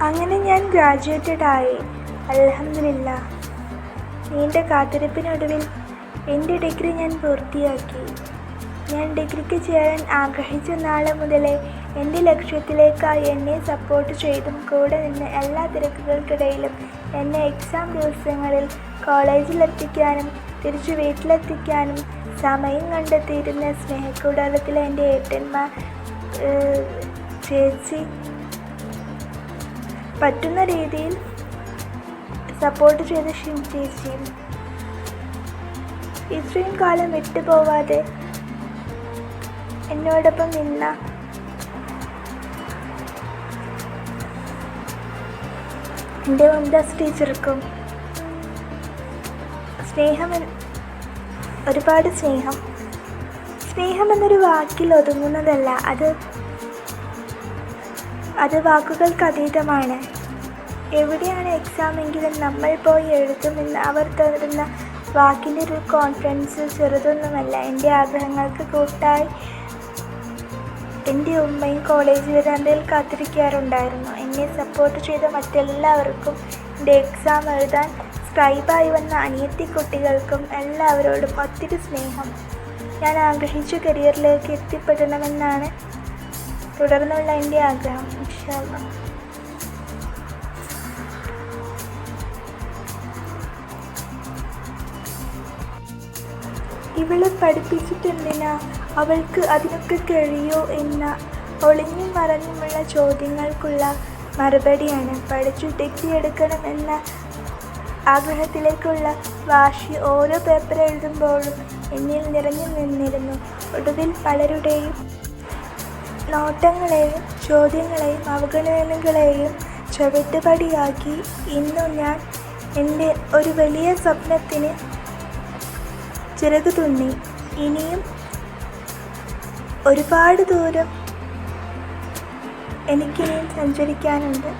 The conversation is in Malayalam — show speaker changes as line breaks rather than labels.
അങ്ങനെ ഞാൻ ഗ്രാജുവേറ്റഡ് ആയി അലഹമില്ല നീണ്ട കാത്തിരിപ്പിനൊടുവിൽ എന്റെ ഡിഗ്രി ഞാൻ പൂർത്തിയാക്കി. ഞാൻ ഡിഗ്രിക്ക് ചേരാൻ ആഗ്രഹിച്ച നാളെ മുതലേ എന്റെ ലക്ഷ്യത്തിലേക്കായി എന്നെ സപ്പോർട്ട് ചെയ്തും കൂടെ നിന്ന് എല്ലാ തിരക്കുകൾക്കിടയിലും എന്നെ എക്സാം ദിവസങ്ങളിൽ കോളേജിലെത്തിക്കാനും തിരിച്ചു വീട്ടിലെത്തിക്കാനും സമയം കണ്ടെത്തിയിരുന്ന സ്നേഹക്കൂടാരത്തിലെ എന്റെ ഏട്ടന്മാർ ചേച്ചി പറ്റുന്ന രീതിയിൽ സപ്പോർട്ട് ചെയ്ത ഷിം ചേച്ചിയും ഇത്രയും കാലം വിട്ടുപോവാതെ എന്നോടൊപ്പം നിന്ന എന്റെ മുംതാസ് ടീച്ചർക്കും സ്നേഹം ഒരുപാട് സ്നേഹം. സ്നേഹം എന്നൊരു വാക്കിൽ ഒതുങ്ങുന്നതല്ല അത് അത് വാക്കുകൾക്ക് അതീതമാണ്. എവിടെയാണ് എക്സാമെങ്കിലും നമ്മൾ പോയി എഴുതുമെന്ന് അവർ തരുന്ന വാക്കിന്റെ ഒരു കോൺഫിഡൻസ് ചെറുതൊന്നുമല്ല. എന്റെ ആഗ്രഹങ്ങൾക്ക് കൂട്ടായി എന്റെ ഉമ്മയും കോളേജ് വരാന്തയിൽ കാത്തിരിക്കാറുണ്ടായിരുന്നു. എന്നെ സപ്പോർട്ട് ചെയ്ത മറ്റെല്ലാവർക്കും എന്റെ എക്സാം എഴുതാൻ സ്ക്രൈബായി വന്ന അനിയത്തി കുട്ടികൾക്കും എല്ലാവരോടും ഒത്തിരി സ്നേഹം. ഞാൻ ആഗ്രഹിച്ച കരിയറിലേക്ക് എത്തിപ്പെടണമെന്നാണ് തുടർന്നുള്ള എന്റെ ആഗ്രഹം. ഇവളെ പഠിപ്പിച്ചിട്ടെന്തിനാ അവൾക്ക് അതിനൊക്കെ കഴിയോ എന്ന ഒളിഞ്ഞും മറഞ്ഞുമുള്ള ചോദ്യങ്ങൾക്കുള്ള മറുപടിയാണ്. പഠിച്ചു ഡിഗ്രി എന്ന ആഗ്രഹത്തിലേക്കുള്ള വാശി ഓരോ പേപ്പർ എഴുതുമ്പോഴും എന്നിൽ നിറഞ്ഞു നിന്നിരുന്നു. ഒടുവിൽ പലരുടെയും നോട്ടങ്ങളെയും ചോദ്യങ്ങളെയും അവഗണനകളെയും ചവിട്ടുപടിയാക്കി ഇന്നു ഞാൻ എന്റെ ഒരു വലിയ സ്വപ്നത്തിന് ചിറക് തുന്നി ഇനിയും ഒരുപാട് ദൂരം എനിക്കിനിയും സഞ്ചരിക്കാനുണ്ട്.